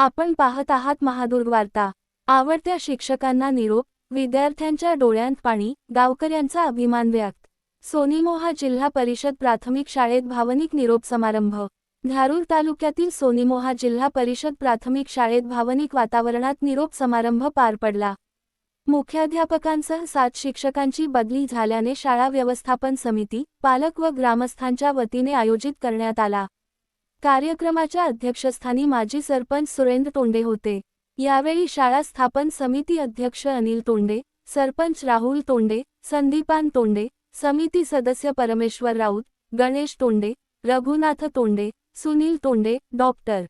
आपण पाहत आहात महादुर्ग वार्ता आवडत्या शिक्षकांना निरोप विद्यार्थ्यांच्या डोळ्यांत पाणी गावकऱ्यांचा अभिमान व्यक्त. सोनीमोहा जिल्हा परिषद प्राथमिक शाळेत भावनिक निरोप समारंभ. धारूर तालुक्यातील सोनीमोहा जिल्हा परिषद प्राथमिक शाळेत भावनिक वातावरणात निरोप समारंभ पार पडला. मुख्याध्यापकांसह सात शिक्षकांची बदली झाल्याने शाळा व्यवस्थापन समिती पालक व ग्रामस्थांच्या वतीने आयोजित करण्यात आला. कार्यक्रमाच्या अध्यक्षस्थानी माजी सरपंच सुरेंद्र तोंडे होते. यावेळी शाळा स्थापन समिती अध्यक्ष अनिल तोंडे सरपंच राहुल तोंडे संदीपान तोंडे समिती सदस्य परमेश्वर राऊत गणेश तोंडे रघुनाथ तोंडे सुनील तोंडे डॉक्टर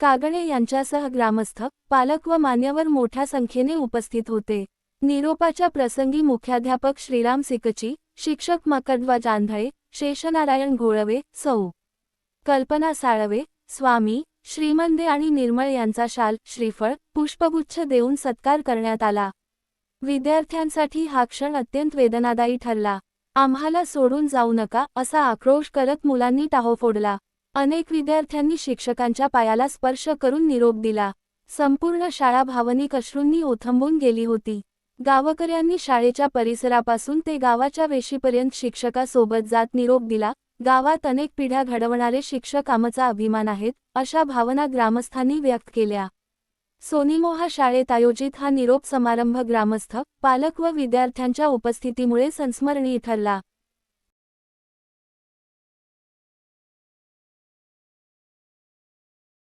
कागणे यांच्यासह ग्रामस्थ पालक व मान्यवर मोठ्या संख्येने उपस्थित होते. निरोपाच्या प्रसंगी मुख्याध्यापक श्रीराम सिकची शिक्षक मकडवा जांधळे शेषनारायण घोळवे सौ. कल्पना साळवे स्वामी श्रीमंदे आणि निर्मळ यांचा शाल श्रीफळ पुष्पगुच्छ देऊन सत्कार करण्यात आला. विद्यार्थ्यांसाठी हा क्षण अत्यंत वेदनादायी ठरला. आम्हाला सोडून जाऊ नका असा आक्रोश करत मुलांनी टाहो फोडला. अनेक विद्यार्थ्यांनी शिक्षकांच्या पायाला स्पर्श करून निरोप दिला. संपूर्ण शाळा भावनिक अश्रूंनी ओथंबून गेली होती. गावकऱ्यांनी शाळेच्या परिसरापासून ते गावाच्या वेशीपर्यंत शिक्षकासोबत जात निरोप दिला गावात अनेक पिढ्या घडवणारे शिक्षक आमचा अभिमान आहेत अशा भावना ग्रामस्थांनी व्यक्त केल्या. सोनीमोहा शाळेत आयोजित हा निरोप समारंभ ग्रामस्थ पालक व विद्यार्थ्यांच्या उपस्थितीमुळे संस्मरणीय ठरला.